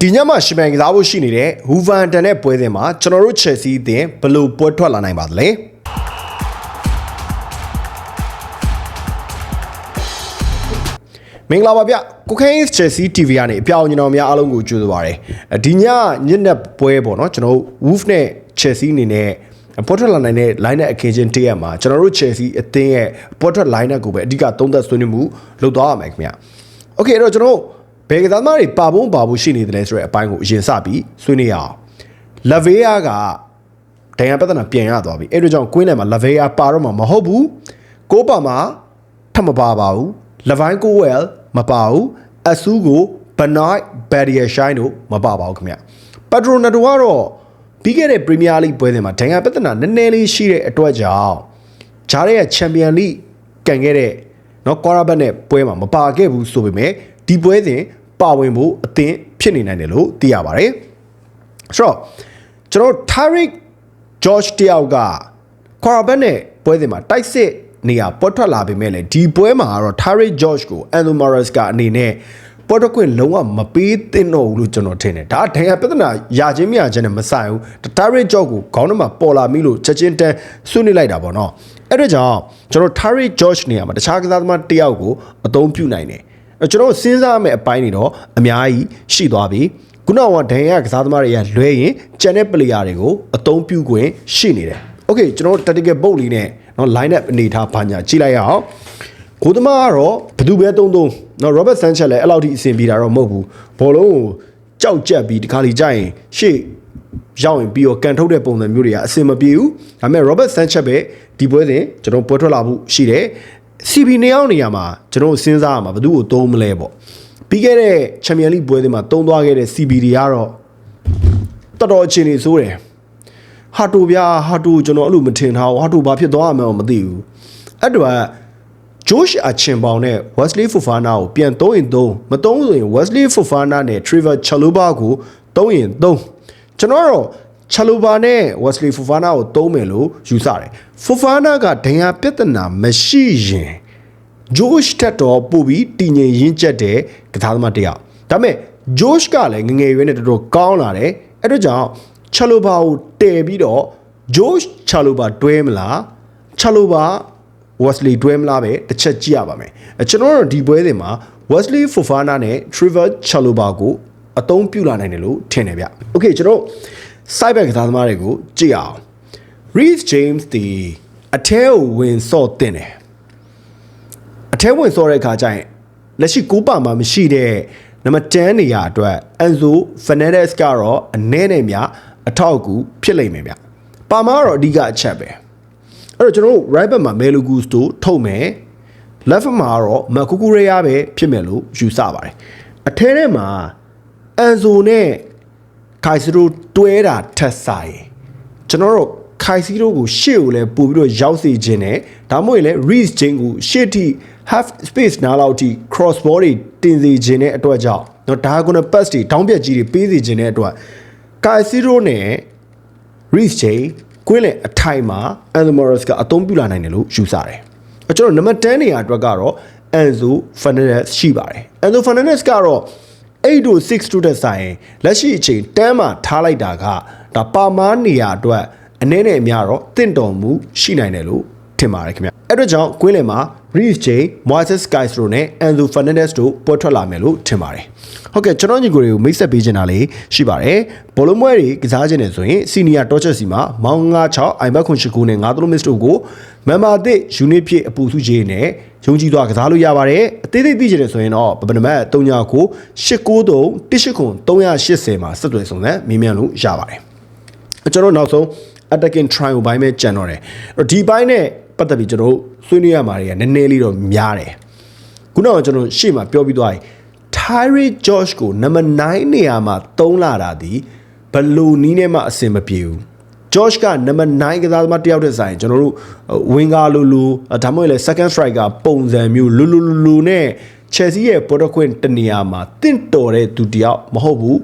ဒီညမှာရှင်ပန်ကစားဖို့ရှိနေတဲ့ဟူဗန်တန်တဲ့ပွဲစဉ်မှာကျွန်တော်တို့ Chelsea အသင်းဘယ်လိုပွဲထွက်လာနိုင်ပါသလဲမင်္ဂလာပါဗျကိုခိုင်း Chelsea TV ကနေအပြောင်းကျွန်တော်များအားလုံးကိုကြိုဆိုပါရစေဒီညညနေပွဲပေါ့နော်ကျွန်တော်တို့ Wolf နဲ့ Chelsea အနေနဲ့ပေါ်ထွက်လာနိုင်တဲ့ line up အခင်းချင်းတရက်မှာကျွန်တော်တို့ Chelsea အသင်းရဲ့ပေါ်ထွက် line up ကိုပဲအဓိကသုံးသပ်ဆွေးနွေးမှုလုပ်သွားရမယ်ခင်ဗျ။ Okay အဲ့တော့ကျွန်တော်တို့ ဘယ်ကစားသမားတွေပါဖို့ပါဖို့ရှိနေတယ်လဲဆိုတဲ့အပိုင်းကိုအရင်စပြီးဆွေးနွေးရအောင်။ Lavea ကဒဏ်ရာပြဿနာပြန်ရသွားပြီ။အဲ့တို့ကြောင့်ကွင်းလယ်မှာ Lavea ပါတော့မှာမဟုတ်ဘူး။ကိုပါမှာထပ်မပါပါဘူး။ Levine Cowell မပါဘူး။အဆူကို Benoit Barrier Shine တို့မပါပါဘူးခင်ဗျ။ Pedro Neto ကတော့ပြီးခဲ့တဲ့ Premier League ပွဲစဉ်မှာဒဏ်ရာပြဿနာနည်းနည်းလေးရှိတဲ့အတွက်ကြောင့်ဂျားရဲ့ Champion League ကန်ခဲ့တဲ့နော်ကွာရာဘတ်နဲ့ပွဲမှာမပါခဲ့ဘူးဆိုပေမဲ့ဒီပွဲစဉ် ပါဝင်ဖို့အသင်းဖြစ်နေနိုင်တယ်လို့သိရပါတယ်။ဆိုတော့ကျွန်တော် Tariq George တယောက်ကကွာရာဘတ်နဲ့ပွဲစဉ်မှာတိုက်စစ်နေရာပေါ်ထွက်လာပေမဲ့လည်းဒီပွဲမှာကတော့ Tariq George ကို Anthony Morris ကအနေနဲ့ပေါ်တော့ခွင့်လုံးဝမပေးသင့်တော့ဘူးလို့ကျွန်တော်ထင်တယ်ဒါဒဏ်ရာပြဿနာရချင်းမရချင်းနဲ့မဆိုင်ဘူးတာရစ်ဂျော့ကိုခေါင်းထဲမှာပေါ်လာမိလို့ချက်ချင်းတန်းဆွနေလိုက်တာပေါ့နော်အဲ့ဒါကြောင့်ကျွန်တော် Tariq George နေရာမှာတခြားကစားသမားတစ်ယောက်ကိုအသုံးပြုနိုင်တယ်အဲ့ ကျွန်တော်စဉ်းစားမယ့်အပိုင်းတွေတော့အများကြီးရှိသွားပြီခုနကဒဏ်ရာကစားသမားတွေကလွဲရင်ကျန်တဲ့ player တွေကိုအသုံးပြုခွင့်ရှိနေတယ် Okay ကျွန်တော် tactical board လေးနဲ့เนาะ line up အနေထားဘာညာကြည့်လိုက်ရအောင်ကိုသမားကတော့ဘယ်သူပဲတုံးတုံးเนาะ Robert Sanchez လည်းအဲ့လောက်ထိအဆင်ပြေတာတော့မဟုတ်ဘူးဘောလုံးကိုကြောက်ကြက်ပြီးဒီခါလီကြရင်ရှေ့ရောက်ရင်ပြီးတော့ကန်ထုတ်တဲ့ပုံစံမျိုးတွေကအဆင်မပြေဘူးဒါပေမဲ့ Robert Sanchez ပဲဒီပွဲစဉ်ကျွန်တော်ပွဲထွက်လာဖို့ရှိတယ် CB နေအောင်နေရာမှာကျွန်တော်စဉ်းစားရမှာဘယ်သူ့ကိုသုံးမလဲပေါ့ပြီးခဲ့တဲ့ Champions League ပွဲစဉ်မှာတုံးသွားခဲ့တဲ့ CB တွေကတော့တော်တော်အခြေအနေဆိုးတယ်ဟာတိုဗျာဟာတိုကျွန်တော်အဲ့လိုမထင်ထားဘူးဟာတိုဘာဖြစ်သွားမှန်းမသိဘူးအဲ့တော့ Josh Achinbao နဲ့ Wesley Fofana ကိုပြန်သုံးရင်သုံးမသုံးဆိုရင် Wesley Fofana နဲ့ Trevor Chalobah ကိုသုံးရင်သုံးကျွန်တော် ကတော့ Chalobah နဲ့ Wesley Fofana ကိုသုံးမယ်လို့ယူဆတယ် Fofana ကဒဏ်ရာပြဿနာမရှိရင် Josh တက်တော့ပို့ပြီးတည်ငြိမ်ရင်းကျက်တဲ့ကစားသမားတစ်ယောက်ဒါပေမဲ့ Josh ကလည်းငငယ်ရွယ်နဲ့တော်တော်ကောင်းလာတယ်အဲ့ဒါကြောင့် Chalobah ကိုတည်ပြီးတော့ Josh Chalobah တွဲမလား Chalobah Wesley တွဲမလားပဲတစ်ချက်ကြည့်ရပါမယ်အဲကျွန်တော်တို့ဒီပွဲစဉ်မှာ Wesley Fofana နဲ့ Trevor Chalobah ကိုအသုံးပြုလာနိုင်တယ်လို့ထင်တယ်ဗျ။ Okay ကျွန်တော် side back ကစားသမားတွေကိုကြည့်အောင် Reece James ဒီအထဲကိုဝင်စော့တင်တယ်။အထဲဝင်စော့တဲ့အခါကျရင်လက်ရှိကိုပါမှာမရှိတဲ့နံပါတ်10နေရာအတွက် Enzo Fernandez ကတော့အနေနဲ့မြအထောက်အကူဖြစ်လိမ့်မယ်ဗျ။ပါမာကတော့အဓိကအချက်ပဲ။အဲ့တော့ကျွန်တော်တို့ right back မှာ Melo Gusto ထုတ်မယ် left back မှာတော့ Makukureya ပဲဖြစ်မယ်လို့ယူဆပါတယ်အထဲထဲမှာ Enzo နဲ့ Kaisiro တွဲတာထက်ဆိုင်ကျွန်တော်တို့ Kaisiro ကိုရှေ့ကိုလည်းပို့ပြီးတော့ရောက်စေခြင်းနဲ့ဒါမှမဟုတ်ရင်လည်း Reece James ကိုရှေ့ထိ half space နားလောက်ထိ cross ball တွေတင်စေခြင်းတဲ့အတွက်ကြောင့်တော့ diagonal pass တွေတောင်းပြက်ကြီးတွေပေးစေခြင်းတဲ့အတွက် Kaisiro နဲ့ Reece James ကွင်းလယ်အထိုင်မှာ Anthemorus ကအသုံးပြုလာနိုင်တယ်လို့ယူဆတယ်။အကျွန်တော်နံပါတ်10နေရာအတွက်ကတော့ Enzo Fernandez ရှိပါတယ်။ Enzo Fernandez ကတော့ 8 to 6 to တဲ့ဆိုင်လက်ရှိအချိန်တန်းမှာထားလိုက်တာကဒါပါမားနေရာအတွက်အနေနဲ့အများတော့တင့်တော်မှုရှိနိုင်တယ်လို့ထင်ပါတယ်ခင်ဗျ။အဲ့တော့ကြောင့်ကွင်းလယ်မှာ Reece James, Moises Caicedo နဲ့ Enzo Fernandez တို့ပွဲထွက်လာမယ်လို့ထင်ပါတယ်။ဟုတ်ကဲ့ကျွန်တော်ညီကိုတွေကိုမိတ်ဆက်ပေးချင်တာလေးရှိပါတယ်။ဘောလုံးပွဲတွေကစားခြင်းနေဆိုရင် Senior Torches စီမှာမောင်96 iBet ခွန်ရှိကိုနဲ့93 miss တို့ကိုမန်မာသစ် unit ဖြစ်အပူစုကြီးနဲ့ယုံကြည်သွားကစားလို့ရပါတယ်။အသေးသေးသိချင်တယ်ဆိုရင်တော့ပပနမတ်39ကို893 18380မှာဆက်သွယ်ဆောင်တဲ့မြင်မြန်လို့ရပါတယ်။ကျွန်တော်နောက်ဆုံး attacking trial ဘိုင်းပဲကြံတော့တယ်အဲ့တော့ဒီဘိုင်းနဲ့ပတ်သက်ပြီးကျွန်တော်တို့ ဆွေးနွေးရမှာတွေကနည်းနည်းလေးတော့များတယ်ခုနကကျွန်တော်ရှေ့မှာပြောပြီးသွားပြီ Tyree George ကိုနံပါတ်9နေရာမှာသုံးလာတာဒီဘလူနီးနဲ့မှအဆင်မပြေဘူး George ကနံပါတ်9ကစားသမားတယောက်တည်းဆိုင်ကျွန်တော်တို့ဝင်းကားလူလူဒါမှမဟုတ်လေ second striker ပုံစံမျိုးလူလူလူလူနဲ့ Chelsea ရဲ့ပေါ်တော့ခွင့်တနေရာမှာတင့်တော်တဲ့သူတယောက်မဟုတ်ဘူး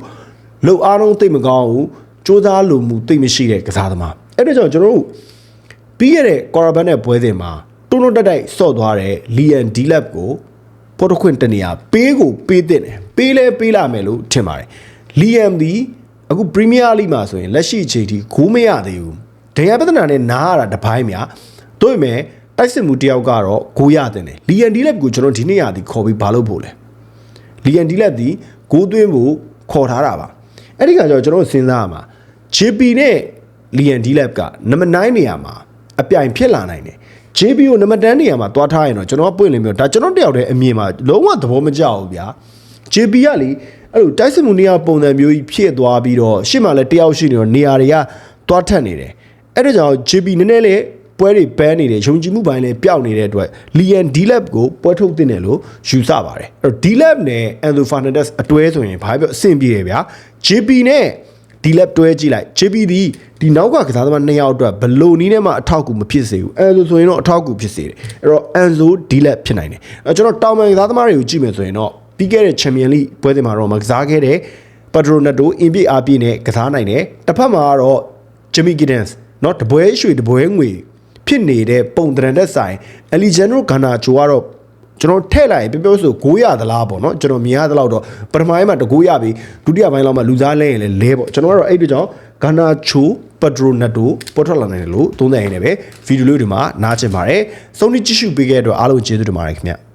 လုံအားလုံးသိမကောင်းဘူးစူးစမ်းလိုမှုသိမရှိတဲ့ကစားသမားအဲ့ဒါကြောင့်ကျွန်တော်တို့ပြီးရတဲ့ကော်ရဘန်နဲ့ပွဲစဉ်မှာ တွန်းတွန်းတက်တိုက်ဆော့သွားတဲ့လီယန်ဒီလက်ကိုပေါ်တော့ခွင့်တနေရာပေးကိုပေးတဲ့တယ်ပေးလဲပေးလာမယ်လို့ထင်ပါတယ်လီယမ်ဒီအခုပရီးမီးယားလိမှာဆိုရင်လက်ရှိအချိန်ထိဂိုးမရသေးဘူးဒဏ်ရာပြဿနာနဲ့နားရတာတစ်ပိုင်းများတို့ပေမဲ့တိုက်စစ်မှုတယောက်ကတော့ဂိုးရတယ်တယ်လီယန်ဒီလက်ကိုကျွန်တော်ဒီနေ့ရသည်ခေါ်ပြီးဘာလို့ဖို့လဲလီယန်ဒီလက်ဒီဂိုးသွင်းဖို့ခေါ်ထားတာပါအဲ့ဒီကကျတော့ကျွန်တော်စဉ်းစားရမှာ JP နဲ့လီယန်ဒီလက်ကနံပါတ်9နေရာမှာအပြိုင်ဖြစ်လာနိုင်တယ် JP ကိုနံပါတ်10နေရာမှာတွားထားရင်တော့ကျွန်တော်ကပွင့်လင်းပြီးတော့ဒါကျွန်တော်တယောက်တည်းအမြင်မှာလုံးဝသဘောမကျဘူးဗျာ JP ကလေအဲ့လိုတိုက်စစ်မှုနေရာပုံစံမျိုးကြီးဖြစ်သွားပြီးတော့ရှေ့မှာလည်းတယောက်ရှိနေတော့နေရာတွေကတွားထက်နေတယ်အဲ့ဒါကြောင့် JP နည်းနည်းလေးပွဲတွေပန်းနေတယ်ယုံကြည်မှုပိုင်းလည်းပျောက်နေတဲ့အတွက် Lian D-Lab ကိုပွဲထုတ်တင်တယ်လို့ယူဆပါတယ်အဲ့တော့ D-Lab နဲ့ Enzo Fernandez အတွဲဆိုရင်ဘာပြောအဆင်ပြေတယ်ဗျာ JP နဲ့ D-Lab တွဲကြည့်လိုက် JP ဒီဒီနောက်ကကစားသမားနှစ်ယောက်အတွက်ဘလို့နီးနဲ့မှအထောက်အကူမဖြစ်စေဘူး Enzo ဆိုရင်တော့အထောက်အကူဖြစ်စေတယ်အဲ့တော့ Enzo D-Lab ဖြစ်နိုင်တယ်အဲ့ကျွန်တော်တောင်ပန်ကစားသမားတွေကိုကြည့်မယ်ဆိုရင်တော့ပြီးခဲ့တဲ့ Champion League ပွဲစဉ်မှာတော့မကစားခဲ့တဲ့ Pedro Neto အင်ပြည့်အားပြည့်နဲ့ကစားနိုင်တယ်တစ်ဖက်မှာကတော့ Jimmy Giddens เนาะတပွဲရွှေတပွဲငွေဖြစ်နေတဲ့ပုံတရံတဲ့ဆိုင် Alejandro Garnacho ကတော့ ကျွန်တော်ထည့်လိုက်ရင်ပြောပြောဆို900သလားပေါ့နော်ကျွန်တော်မြင်ရသလောက်တော့ပထမပိုင်းမှာ900ပြီးဒုတိယပိုင်းလောက်မှာလူစားလဲရင်လည်းလဲပေါ့ကျွန်တော်ကတော့အဲ့ဒီကြောင့်ဂနာချိုပက်ဒရိုနက်တိုပေါ်ထွက်လာနိုင်တယ်လို့သုံးသပ်ရင်းနဲ့ပဲဗီဒီယိုလေးတွေမှာနားချင်ပါတယ်စုံနည်းကြည့်ရှုပေးခဲ့တဲ့အတွက်အားလုံးကျေးဇူးတင်ပါတယ်ခင်ဗျာ